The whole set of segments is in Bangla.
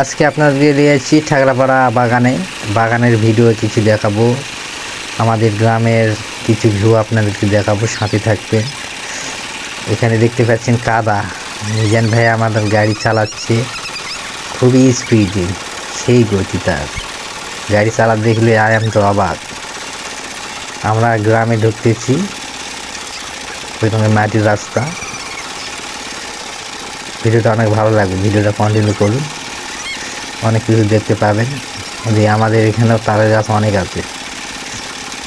আজকে আপনাদের দিয়েছি ঠাকরাপাড়া বাগানে। বাগানের ভিডিও কিছু দেখাবো। আমাদের গ্রামের কিছু ভিউ আপনাদেরকে দেখাবো, সাথে থাকবেন। এখানে দেখতে পাচ্ছেন কাদা। মিজান ভাই আমাদের গাড়ি চালাচ্ছে। খুবই স্পিডে সেই গতি তার গাড়ি চালাতে দেখলে আয়াম তো অবাক। আমরা গ্রামে ঢুকতেছি। ওইখানে মাটির রাস্তা। ভিডিওটা অনেক ভালো লাগবে। ভিডিওটা কন্টিনিউ করুন। অনেক কিছু দেখতে পাবেন। যে আমাদের এখানেও তালের গাছ অনেক আছে।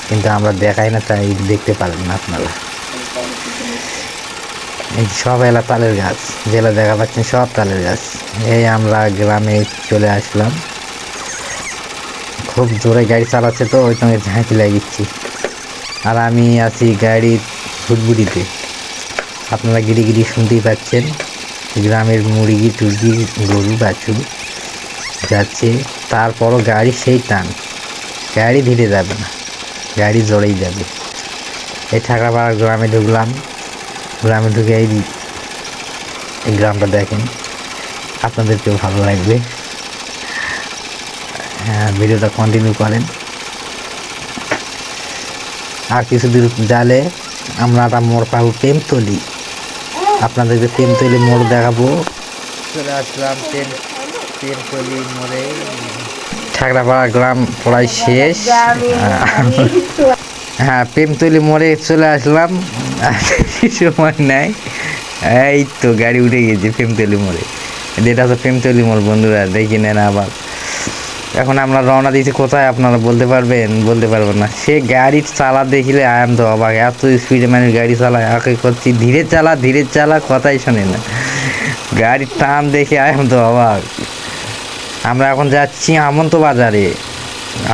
কিন্তু আমরা দেখাই না, তাই দেখতে পারেন না আপনারা। এই সব এলা তালের গাছ যেগুলো দেখা পাচ্ছেন সব তালের গাছ। এই আমরা গ্রামে চলে আসলাম। খুব জোরে গাড়ি চালাচ্ছে তো, ওই সঙ্গে ঝাঁকি লাগিয়েছি আর আমি আছি গাড়ির ফুটবুটিতে আপনারা গিরি গিরি শুনতেই পাচ্ছেন। গ্রামের মুরগি, টুরগি, গরু, বাছুর। যাচ্ছে, তারপরও গাড়ি সেই টান। গাড়ি ধীরে যাবে না, গাড়ি জোরেই যাবে। এই ঠাকাপাড়া গ্রামে ঢুকলাম। গ্রামে ঢুকে এই এই গ্রামটা দেখেন। আপনাদেরকেও ভালো লাগবে। হ্যাঁ ভিডিওটা কন্টিনিউ করেন। আর কিছু দূর জালে আমরা একটা মোড় পাবো প্রেমতলি। আপনাদেরকে প্রেমতলি মোড় দেখাবো। চলে আসলাম ঠাকরাপাড়া গ্রাম প্রায় শেষ। হ্যাঁ প্রেমতলি মোড়ে চলে আসলাম। সময় নাই। এই তো গাড়ি উঠে গেছে প্রেমতলি মোড়ে। এটা হচ্ছে প্রেমতলি মোড়, বন্ধুরা, দেখি নেন আবার। এখন আমরা রওনা দিয়েছি কোথায় আপনারা বলতে পারবেন? বলতে পারবেন না। সে গাড়ি চালা দেখিলে আয়াম তো অবাক। এত স্পিডে মানুষ গাড়ি চালায়। আগে করছি? ধীরে চালা ধীরে চালা, কথাই শোনে না। গাড়ির টান দেখে আয়াম তো অবাক। আমরা এখন যাচ্ছি আমন্ত বাজারে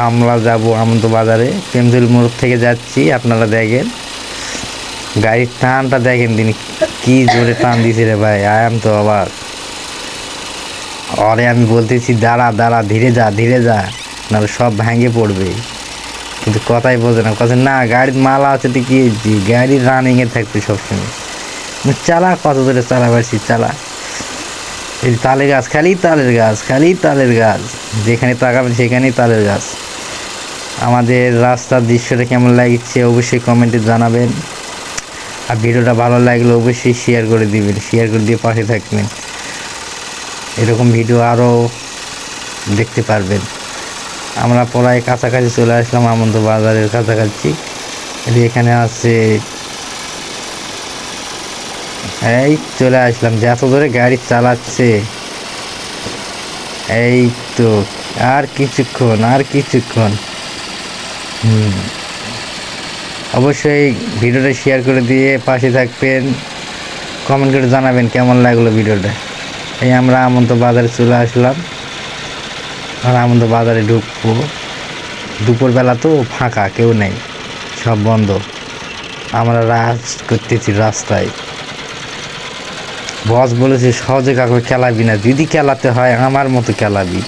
আমরা যাব আমন্ত বাজারে পেমজুল মোড় থেকে যাচ্ছি, আপনারা দেখেন। গাড়ির টানটা দেখেন তিনি কি জোরে টান দিছে রে ভাই আয়াম তো অবাক অরে আমি বলতেছি, দাঁড়া দাঁড়া, ধীরে যা ধীরে যা, নাহলে সব ভেঙে পড়বে। কিন্তু কথাই বোঝে না কথা না, গাড়ির মালা আছে তো কি? গাড়ি রানিংয়ে থাকবে সবসময়। আমি চালা, কত দূরে চালা পারছি চালা। তালের গাছ, খালি তালের গাছ, খালি তালের গাছ। যেখানে তাকাবেন সেখানেই তালের গাছ। আমাদের রাস্তার দৃশ্যটা কেমন লাগছে অবশ্যই কমেন্টে জানাবেন। আর ভিডিওটা ভালো লাগলে অবশ্যই শেয়ার করে দিবেন শেয়ার করে দিয়ে পাশে থাকবেন। এরকম ভিডিও আরও দেখতে পারবেন। আমরা প্রায় কাছাকাছি চলে আসলাম আমন্ত বাজারের কাছাকাছি। এখানে আছে এই, চলে আসলাম। যে এত ধরে গাড়ি চালাচ্ছে। এই তো, আর কিছুক্ষণ আর কিছুক্ষণ। অবশ্যই ভিডিওটা শেয়ার করে দিয়ে পাশে থাকবেন। কমেন্ট করে জানাবেন কেমন লাগল ভিডিওটা। এই আমরা আমন্ত বাজারে চলে আসলাম। আর আমন্ত বাজারে ঢুকবো। দুপুরবেলা তো ফাঁকা, কেউ নেই। সব বন্ধ। আমরা রাজ করতেছি রাস্তায়। বস বলেছে, সহজে কাউকে খেলাবি না দিদি খেলাতে হয় আমার মতো খেলাবি।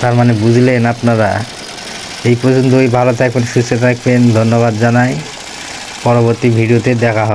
তার মানে বুঝলেন আপনারা। এই পর্যন্তই, ভালো থাকবেন, সুস্থ থাকবেন, ধন্যবাদ জানাই। পরবর্তী ভিডিওতে দেখা হবে।